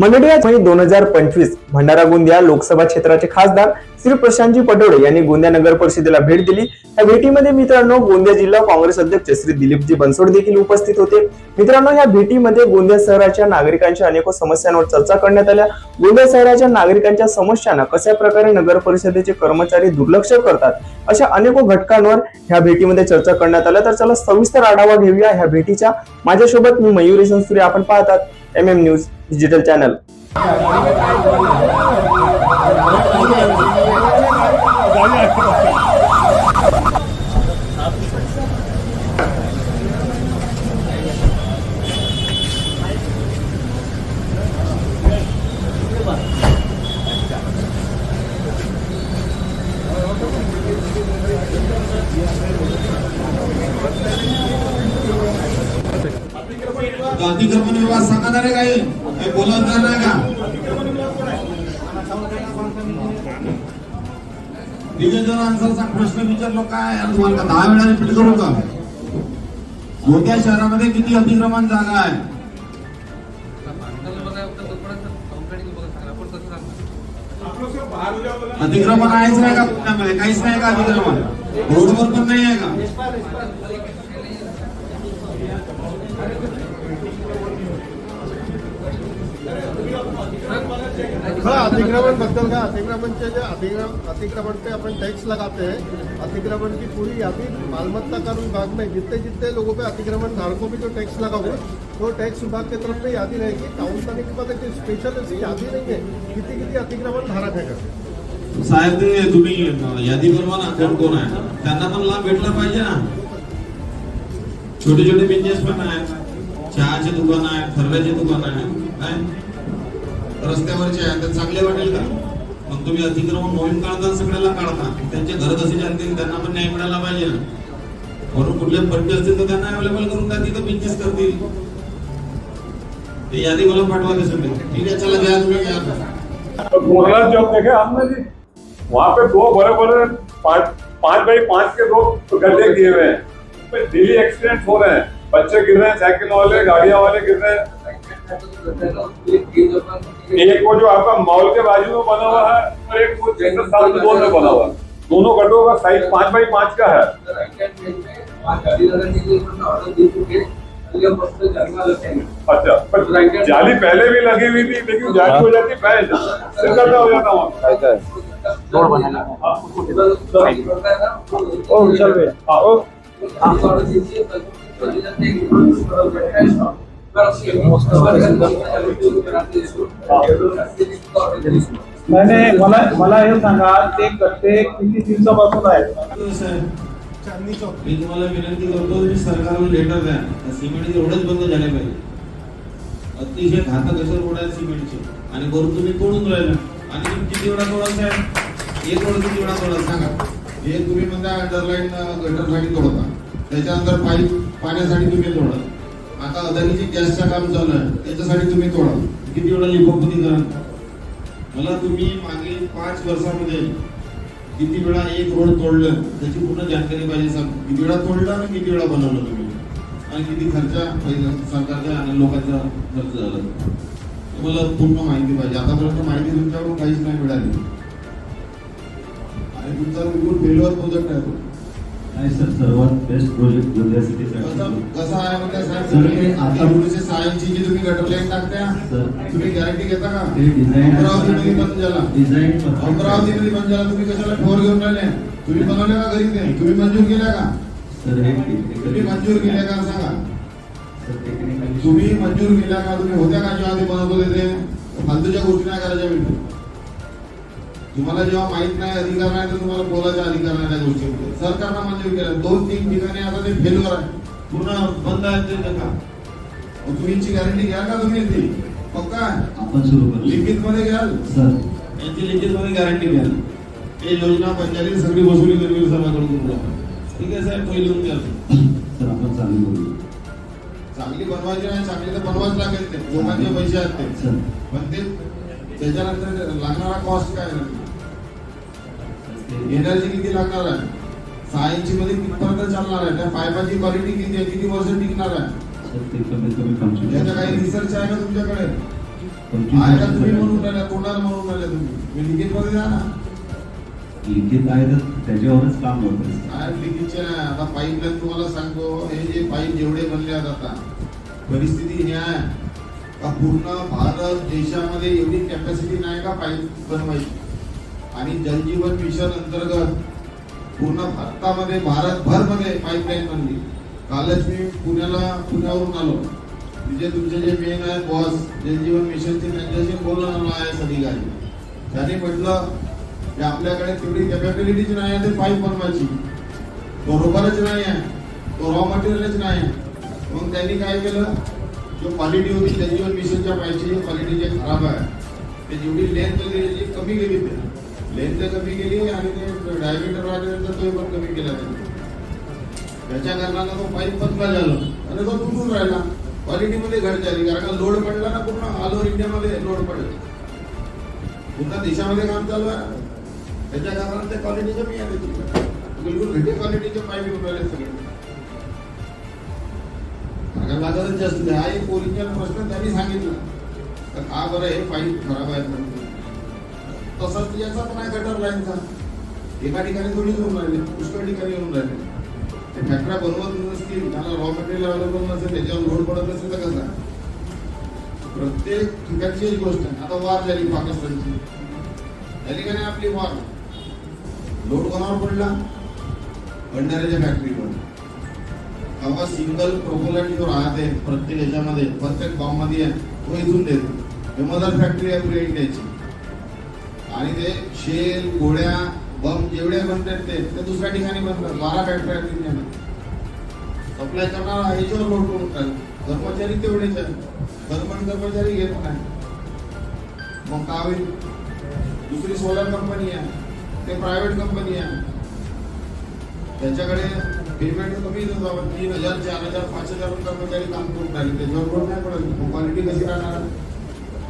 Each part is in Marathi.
मंडळी दोन हजार पंचवीस भंडारा गोंदिया लोकसभा क्षेत्राचे खासदार श्री प्रशांतजी पटोडे यांनी गोंदिया नगर परिषदेला भेट दिली. या भेटीमध्ये मित्रांनो गोंदिया जिल्हा काँग्रेस अध्यक्ष श्री दिलीपजी बनसोड देखील उपस्थित होते. मित्रांनो या भेटीमध्ये गोंदिया शहराच्या नागरिकांच्या अनेक समस्यांवर चर्चा करण्यात आल्या. गोंदिया शहराच्या नागरिकांच्या समस्यांना कशा प्रकारे नगर परिषदेचे कर्मचारी दुर्लक्ष करतात अशा अनेक घटकांवर ह्या भेटीमध्ये चर्चा करण्यात आल्या. तर चला सविस्तर आढावा घेऊया ह्या भेटीचा. माझ्यासोबत मी मयुरी संस्कृती आपण पाहतात. M M news. Digital channel. Gandhi ग्रामीण विवाह संघाने काही हे बोलत नाही का? निवेदन आन्सरचा प्रश्न विचारलो काय तुम्हाला? का दहा वेळा रिपीट करू का? मोठ्या शहरामध्ये किती अतिक्रमण जागा आहे अतिक्रमण आहेच नाही का पुण्यामध्ये काहीच नाही का अतिक्रमण? रोडवर पण नाही आहे का? अतिक्रमण बद्दल का अतिक्रमणचे जे अतिक्रम, अतिक्रमण पे अपन टैक्स लगाते हैं। अतिक्रमण की पूरी यादी मालमत्ता कर विभाग में, जितने जितने लोगों पे अतिक्रमण धारकों पे जो टैक्स लगा हुआ है वो टैक्स विभाग की तरफ़ में यादी रहेगी। टाउन प्लानिंग के स्पेशल ऐसी यादी नहीं है। किती किती अतिक्रमण धारक है का साहेब, ते तुम्ही यादी बनवा ना कोण कोण आहे? त्यांना पण लाभ भेटला पाहिजे ना. छोटे छोटे बिझनेस पण आहेत, चहाचे दुकान आहे खरड्याचे दुकान आहे. काय रस्त्यावरचे चांगले का? मग अतिक्रमण मोहीम घर कसे न्याय अवेलेबल ठीक चला वहाँ पे दो बड़े बड़े बाई के दो गड्ढे किए हुए हैं। डेली एक्सीडेंट हो रहे हैं। बच्चे गिर रहे हैं, साइकिल वाले, गाड़िया वाले गिर रहे हैं। एक वो जो आपका मॉल के बाजू में बना हुआ है और एक वो सेक्टर सात रोड में बना हुआ है। दोनों गड्ढों का साइज़ पाँच बाई पाँच का है। अच्छा पर जाली पहले भी लगी हुई थी लेकिन जाली हो जाती सिर दर्द हो जाता वहाँ? हाँ। वो नाही मला मला हे सांगा ते कट्टे किती दिवसापासून आहेत मी तुम्हाला विनंती करतो की सरकारला लेटर द्या सिमेंट सिमेंटचे रोडच बंद झाले पाहिजे अतिशय घातक असं रोड आहे? सिमेंटचे आणि वरून तुम्ही तोडून राहिला आणि तुम्ही किती वेळा तोडा साहेब एक रोड किती वेळा तोडा सांगा हे तुम्ही म्हणता अंडरलाईन गटरसाठी तोडता. त्याच्यानंतर पाईप पाण्यासाठी तुम्ही तोडा. आता अदानीची गॅसचं काम चालू आहे त्याच्यासाठी तुम्ही तोडा. किती वेळा लिपोपती करा मला तुम्ही मागील पाच वर्षामध्ये किती वेळा एक रोड तोडलं त्याची पूर्ण जानकारी पाहिजे सांग. किती वेळा तोडलं आणि किती वेळा बनवलं तुम्ही? आणि किती खर्च सरकारचा आणि लोकांचा खर्च झाला? तुम्हाला पूर्ण माहिती पाहिजे. आतापर्यंत माहिती तुमच्याकडून काहीच नाही मिळाली. आणि तुमचा बिलकुल फेल्युअर प्रोजेक्ट नाही. नाही सर सर्वात बेस्ट प्रोजेक्ट गोंदिया कसं आहे म्हणजे साहेब सर, ते आता- आता सायन्सची जी तुम्ही गटर लाईन टाकत्या सर. तुम्ही गॅरंटी घेता का ते डिझाईन अमरावतीमध्ये बंद झाला डिझाईन अमरावतीमध्ये बंद झाला तुम्ही कशाला फोर घेऊन राहिले तुम्ही बनवले का घरी ते तुम्ही मंजूर केल्या का सर हे तुम्ही मंजूर केल्या का सांगा तुम्ही मंजूर केल्या का तुम्ही होत्या का जेव्हा ते बनवत होते ते फालतूच्या गोष्टी नाही करायच्या मी तुम्हाला जेव्हा माहीत नाही अधिकार नाही तर तुम्हाला बोलायचा अधिकार नाही त्या गोष्टीमध्ये. सरकारनं मंजूर केलं. दोन तीन ठिकाणी आता ते फेल्युअर आहे. पूर्ण बंद आहे ते जगा. तुम्ही गॅरंटी घ्याल का तुम्ही ती पक्का? आपण सुरू करू. लिखित मध्ये घ्याल? सर. यांची लिखित मध्ये गॅरंटी घ्याल हे योजना पंचायती सगळी वसुली करवी तुम्हाला ठीक आहे साहेब? लिहून द्या सर आपण चालू करू चांगली बनवायची नाही चांगली तर बनवाच लागेल ते. लोकांचे पैसे आहेत ते. सर. पण ते त्याच्यानंतर लागणारा कॉस्ट काय एनर्जी किती लागणार आहे? सहा इंची मध्ये कितपर्यंत चालणार आहे? त्या पाईपाची क्वालिटी किती आहे? किती वर्ष टिकणार आहे? याचा काही रिसर्च आहे का तुमच्याकडे? आहे का तुम्ही म्हणून राहिला तोंडाला म्हणून राहिला तुम्ही? मी लिखितमध्ये द्या ना. लिखित आहे तर त्याच्यावरच काम होतं. काय आता पाईपलाईन तुम्हाला सांगतो हे जे पाईप जेवढे बनले आता परिस्थिती ही आहे. का पूर्ण भारत देशामध्ये एवढी कॅपॅसिटी नाही का पाईप बनवायची? आणि जलजीवन मिशन अंतर्गत पूर्ण भारतामध्ये भारतभरमध्ये पाईपलाईन बनली. कालच मी पुण्याला पुण्यावरून आलो. तिथे तुमचे जे मेन आहे बॉस जलजीवन मिशनचे त्यांच्याशी बोलणं आलो आहे अधिकारी त्याने म्हटलं की आपल्याकडे तेवढी कॅपॅबिलिटीच नाही आहे ते पाईप बनवायची. तो रोबरच नाही आहे तो रॉ मटेरियलच नाही आहे. मग त्यांनी काय केलं? जो क्वालिटी होती जलजीवन मिशनच्या पाईपची क्वालिटी जे खराब आहे ते जेवढी लेंथ वगैरे कमी गेली ते लेंथ कमी केली आणि ते डायमीटर वाढल्यानंतर तो पण कमी केला. त्याच्या कारणानं तो पाईप बंद झाला. आणि तो तुटून राहिला. क्वालिटीमध्ये घट झाली कारण का लोड पडला ना पूर्ण ऑल ओव्हर इंडियामध्ये लोड पडला. पूर्ण देशामध्ये काम चालू आहे. त्याच्या कारणानं ते क्वालिटी कमी आले बिलकुल घटी क्वालिटीचे पाईप येऊन राहिले सगळे. कारण लागतच जास्त हा एक ओरिजिनल प्रश्न त्यांनी सांगितला. तर हा बरं हे पाईप खराब आहे म्हणून. तसाच याचा पण आहे गटर लाईनचा. एका ठिकाणी थोडी येऊन राहिले पुष्कळ ठिकाणी येऊन राहिले. ते फॅक्टऱ्या बनवत नसतील त्याला रॉ मटेरियल अवेलेबल नसेल त्याच्यावर लोड पडत नसेल तर कसा? प्रत्येक ठिकाणची एक गोष्ट आहे. आता वार झाली पाकिस्तानची. त्या ठिकाणी आपली वार. लोड कोणावर पडला? भंडाऱ्याच्या फॅक्टरीवर तेव्हा सिंगल प्रोपोलट जो राहते प्रत्येक याच्यामध्ये प्रत्येक बॉम्ब तो इथून देतो. हे मदर फॅक्टरी आहे पुढे इंडियाची आणि ते शेल गोळ्या बम जेवढे बनतात ते ते दुसऱ्या ठिकाणी बनतात बारा फॅक्टऱ्या आहेत सप्लाय करणारा याच्यावर लोड करून कर्मचारी तेवढेच आहेत. गव्हर्नमेंट कर्मचारी घेत नाही मग का होईल दुसरी सोलर कंपनी आहे. ते प्रायव्हेट कंपनी आहे. त्याच्याकडे पेमेंट कमी देतो तीन हजार चार हजार पाच हजार कर्मचारी काम करून राहिले त्याच्यावर लोड नाही पडत. क्वालिटी कशी राहणार?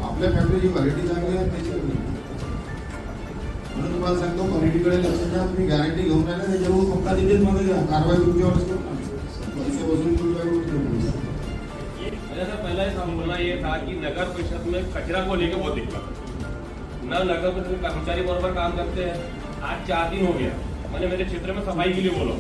आपल्या फॅक्टरीची क्वालिटी चांगली आहे त्याची तो पहला बोलना ये था कि नगर परिषद में कचरा को लेकर बहुत दिक्कत। न नगर परिषद कर्मचारी बराबर काम करते हैं। आज चार दिन हो गया। मैंने मेरे क्षेत्र में सफ़ाई के लिए बोला।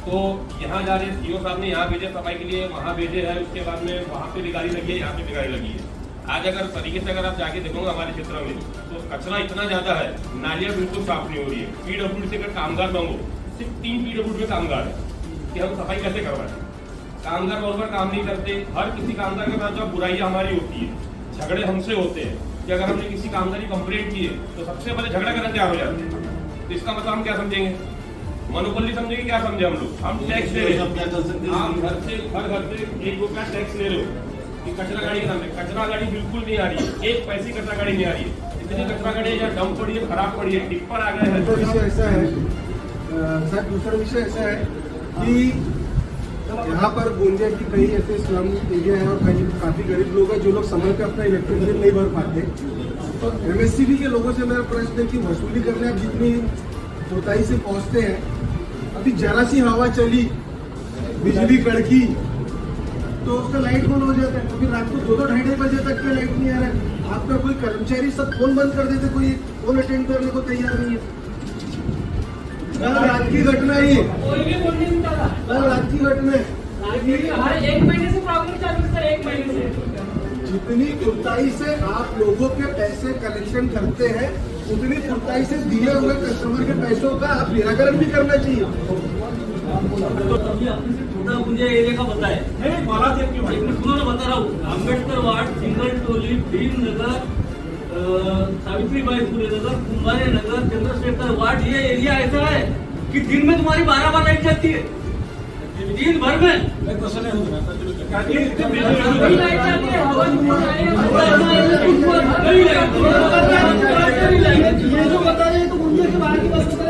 तो यहाँ जा रहे सीओ साहब ने यहाँ भेजे, सफ़ाई के लिए वहाँ भेजे है। उसके बाद में वहाँ पे बिगाड़ी लगी है, यहाँ पे बिगाड़ी लगी है। आज अगर तरीके से अगर आप जाके देखोगे हमारे क्षेत्र में तो कचरा इतना ज़्यादा है नालियाँ बिल्कुल साफ़ नहीं हो रही है। पीडब्ल्यू से अगर कामगार मांगो सिर्फ़ तीन पीडब्ल्यू में कामगार है कि हम सफ़ाई कैसे करवाएँ? कामगार बराबर काम नहीं करते हर किसी कामगार के साथ जो बुराइयाँ हमारी होती है झगड़े हमसे होते हैं कि अगर हमने किसी कामगार की कंप्लेंट की है तो सबसे पहले झगड़ा करना तैयार हो जाते हैं। तो इसका मतलब हम क्या समझेंगे? मनोबली समझेंगे क्या समझे हम लोग? हम टैक्स दे रहे हैं। हैं? आप घर से हर घर से एक रुपया टैक्स ले रहे हो। कि कचरा गाड़ी के सामने कचरा गाड़ी बिल्कुल नहीं आ रही है। एक पैसे कचरा गाड़ी नहीं आ रही है। इतनी कचरा गाड़ी यहाँ डंप पड़ी है, खराब पड़ी है टिप्पर आ गए दूसरा विषय ऐसा है साहब दूसरा विषय ऐसा है कि यहाँ पर गोंदिया की कई ऐसे स्लम एरिया है और कई काफ़ी गरीब लोग हैं, जो लोग समय पे अपना इलेक्ट्रिक बिल नहीं भर पाते। तो एमएससीबी के लोगों से मेरा प्रश्न है कि वसूली करने आप जितनी कोताही से पहुँचते हैं, अभी जरा सी हवा चली, बिजली कड़की तो उसका लाइट बंद हो जाता है। क्योंकि रात को दो दो ढाई ढाई बजे तक के लाइट नहीं आ रहा है। आपका कोई कर्मचारी सब फ़ोन बंद कर देते कोई फ़ोन अटेंड करने को तैयार नहीं है। कल रात की घटना है। कल रात की घटना है। से जितनी फुर्ताई से आप लोगों के पैसे कलेक्शन करते हैं उतनी फुर्ताई से दिए हुए कस्टमर के पैसों का आप निराकरण भी करना चाहिए। छोटा मुझे एरिया का बताया नहीं मला ते एक सुनो ना बता रहा हूँ अंबेडकर वार्ड सिंगल टोली भीम नगर सावित्रीबाई फुले नगर कुंभारे नगर चंद्रशेखर वार्ड ये एरिया ऐसा है कि दिन में तुम्हारी बारह बार लाइट जाती है दिन भर में है ये जो बता रहे हैं तो मुंबई के की बात बता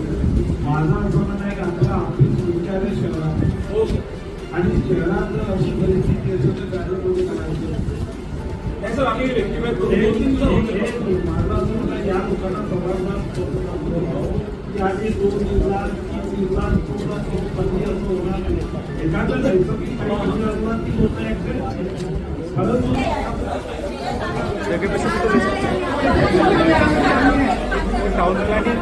माझं असं म्हणणं आहे की? आपलं ऑफ़िस मुख्यालय शहरात. आणि शहरात अशी परिस्थिती असं कार्य कोणी करायचं माझं असं म्हणणं या लोकांना सभागृहात आम्ही दोन दिवसात तीन दिवसात पूर्ण बंदी असं होणार नाही. एखादा नैसर्गिक काही असला ती होत नाही खरंच टाउन प्लॅनिंग?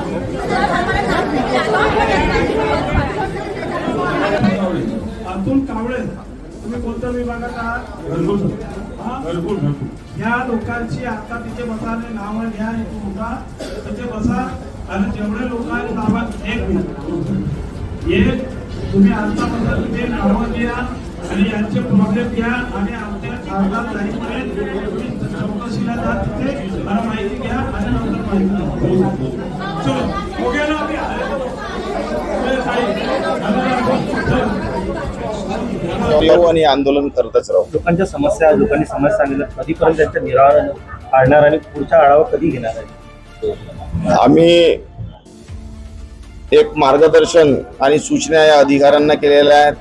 कोणत्या विभागात आहात घरकुल घरकुल घरकुल. या लोकांची आता तिथे बसाने नावं घ्या इथे उठा तिथे बसा. आणि जेवढे लोक आहेत नावात एक मिनिट. एक तुम्ही आता बसा तिथे नावं घ्या आणि यांचे प्रॉब्लेम घ्या आणि आमच्या खासदार तुम्ही चौकशीला जा तिथे. मला माहिती घ्या आणि नंतर माहिती. चलो हो ना आणि आंदोलन करतच राहू. लोकांच्या समस्या लोकांनी समस्या सांगितल्या कधीपर्यंत त्यांचं निराकरण आणणार आणि पुढचा आढावा कधी घेणार आहे? आम्ही एक मार्गदर्शन आणि सूचना या अधिकाऱ्यांना केलेल्या आहेत.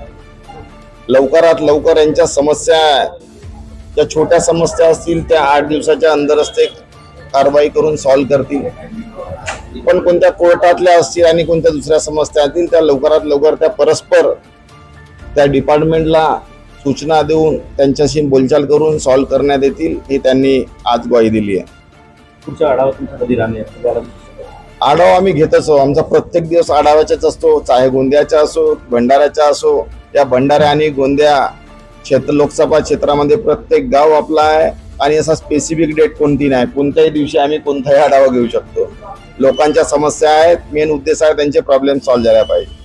लवकरात लवकर यांच्या समस्या ज्या छोट्या समस्या असतील त्या आठ दिवसाच्या अंदरच ते कारवाई करून सॉल्व्ह करतील. पण कोणत्या कोर्टातल्या असतील आणि कोणत्या दुसऱ्या समस्या असतील त्या लवकरात लवकर त्या परस्पर त्या डिपार्टमेंटला सूचना देऊन त्यांच्याशी बोलचाल करून सॉल्व्ह करण्यात येतील ही त्यांनी आज ग्वाही दिली आहे. पुढचा आढावा तुमचा कधी राहणार? तुम्हाला आढावा आम्ही घेत असो आमचा प्रत्येक दिवस आढाव्याचाच असतो चाहे गोंदियाचा असो भंडाऱ्याचा असो या भंडाऱ्या आणि गोंदिया क्षेत्र लोकसभा क्षेत्रामध्ये प्रत्येक गाव आपला आहे आणि असा स्पेसिफिक डेट कोणती नाही. कोणत्याही दिवशी आम्ही कोणताही आढावा घेऊ शकतो. लोकांच्या समस्या आहेत. मेन उद्देश आहे त्यांचे प्रॉब्लेम सॉल्व्ह झाल्या पाहिजे.